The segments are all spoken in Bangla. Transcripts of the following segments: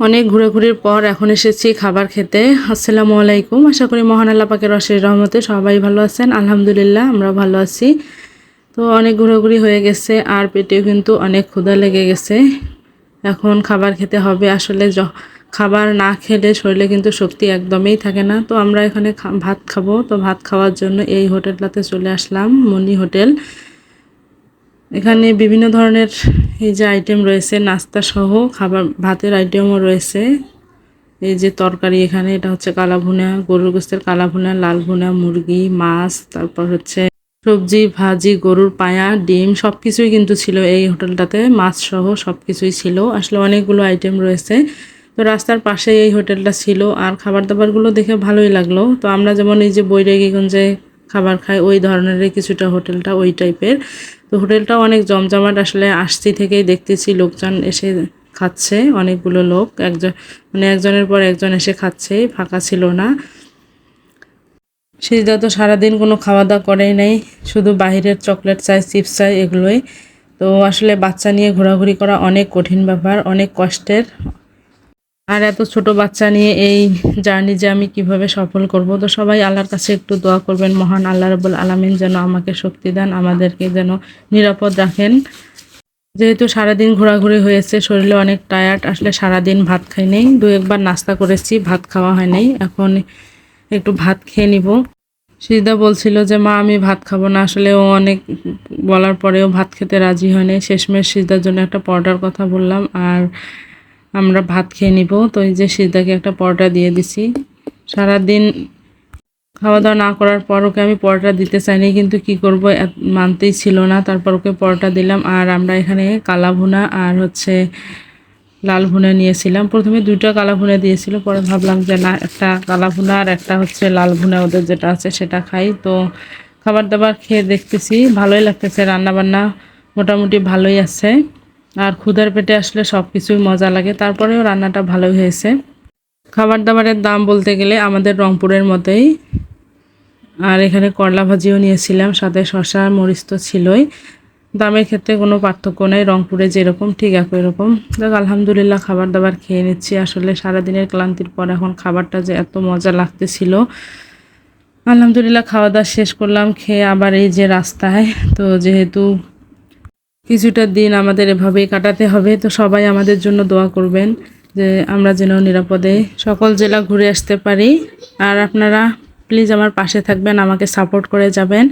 অনেক ঘুরেঘুরির পর এখন এসেছি খাবার খেতে। আসসালামু আলাইকুম। আশা করি মহান আল্লাহ পাকের অশেষ রহমতে সবাই ভালো আছেন। আলহামদুলিল্লাহ, আমরা ভালো আছি। তো অনেক ঘোরাঘুরি হয়ে গেছে আর পেটেও কিন্তু অনেক ক্ষুধা লেগে গেছে। এখন খাবার খেতে হবে। আসলে খাবার না খেলে শরীরে কিন্তু শক্তি একদমই থাকে না। তো আমরা এখানে ভাত খাব। তো ভাত খাওয়ার জন্য এই হোটেলটাতে চলে আসলাম মনি হোটেল। এখানে বিভিন্ন ধরনের এই যে আইটেম রয়েছে, নাস্তা সহ, খাবার, ভাতের আইটেমও রয়েছে। এই যে তরকারি এখানে, এটা হচ্ছে কালা ভুনা, গরুর গোস্তের কালা ভুনা, লাল ভুনা, মুরগি, মাছ, তারপর হচ্ছে সবজি, ভাজি, গরুর পায়া, ডিম সব কিছুই কিন্তু ছিল এই হোটেলটাতে। মাছ সহ সব কিছুই ছিল। আসলে অনেকগুলো আইটেম রয়েছে। তো রাস্তার পাশে এই হোটেলটা ছিল। আর খাবার দাবারগুলো দেখে ভালোই লাগল। তো আমরা যেমন এই যে বৈরাগীগঞ্জে খাবার খায়, ওই ধরনেরই কিছুটা হোটেলটা ওই টাইপের। তো হোটেলটা অনেক জমজমাট, আসলে আসছি থেকেই দেখতেছি লোকজন এসে খাচ্ছে, অনেকগুলো লোক। একজন মানে একজনের পর একজন এসে খাচ্ছে, ফাঁকা ছিল না। সিজদা তো সারাদিন কোনো খাওয়া দাওয়া করেই নাই, শুধু বাইরের চকলেট চাই, চিপস চাই, এগুলোই। তো আসলে বাচ্চা নিয়ে ঘোরাঘুরি করা অনেক কঠিন ব্যাপার, অনেক কষ্টের। আর এত ছোট বাচ্চা নিয়ে এই জার্নি যে আমি কীভাবে সফল করব, তো সবাই আল্লাহর কাছে একটু দোয়া করবেন। মহান আল্লাহ রবুল আলমিন যেন আমাকে শক্তি দেন, আমাদেরকে যেন নিরাপদ রাখেন। যেহেতু সারাদিন ঘোরাঘুরি হয়েছে, শরীরে অনেক টায়ার্ড আসলে সারাদিন ভাত খাই নেই। দু একবার নাস্তা করেছি, ভাত খাওয়া হয় নাই। এখন একটু ভাত খেয়ে নিব। সিজদা বলছিল যে, মা, আমি ভাত খাব না। আসলে ও অনেক বলার পরেও ভাত খেতে রাজি হয়নি শেষমেশ সিজদার জন্য একটা পরোটার কথা বললাম। আর আমরা ভাত খেয়ে নিব। তো এই যে সিদ্ধাকে একটা পরোটা দিয়ে দিছি। সারাদিন খাওয়া দাওয়া না করার পর ওকে আমি পরোটা দিতে চাইনি, কিন্তু কি করব মানতেই ছিল না। তারপর ওকে পরোটা দিলাম আর আমরা এখানে কালা ভুনা আর হচ্ছে লাল ভুনা নিয়েছিলাম। প্রথমে দুইটা কালা ভুনা দিয়েছিল, পরে ভাবলাম যে না, একটা কালা ভুনা আর একটা হচ্ছে লাল ভুনা ওদের যেটা আছে সেটা খাই। তো খাবার দাবার খেয়ে দেখতেছি, ভালোই লাগতেছে রান্না বান্না মোটামুটি ভালোই আছে। আর ক্ষুধার পেটে আসলে সব কিছুই মজা লাগে। তারপরেও রান্নাটা ভালোই হয়েছে। খাবার দাবারের দাম বলতে গেলে আমাদের রংপুরের মতোই। আর এখানে করলা ভাজিও নিয়েছিলাম, সাথে শশা মরিচ তো ছিলই। দামের ক্ষেত্রে কোনো পার্থক্য নেই, রংপুরে যেরকম, ঠিক একই রকম। দেখ আলহামদুলিল্লাহ খাবার দাবার খেয়ে নিচ্ছি। আসলে সারাদিনের ক্লান্তির পর এখন খাবারটা যে এত মজা লাগতেছিল। আলহামদুলিল্লাহ খাওয়া দাওয়া শেষ করলাম, খেয়ে আবার এই যে রাস্তায়। তো যেহেতু কিছুটা দিন আমাদের এভাবেই কাটাতে হবে। তো সবাই আমাদের জন্য দোয়া করবেন যে আমরা যেন নিরাপদে সকল জেলা ঘুরে আসতে পারি। আর আপনারা প্লিজ আমার পাশে থাকবেন, আমাকে সাপোর্ট করে যাবেন।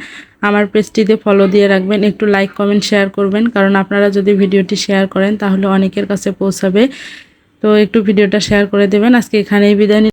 আমার পেজটিতে ফলো দিয়ে রাখবেন, একটু লাইক কমেন্ট শেয়ার করবেন। কারণ আপনারা যদি ভিডিওটি শেয়ার করেন তাহলে অনেকের কাছে পৌঁছাবে। তো একটু ভিডিওটা শেয়ার করে দেবেন। আজকে এখানেই বিদায়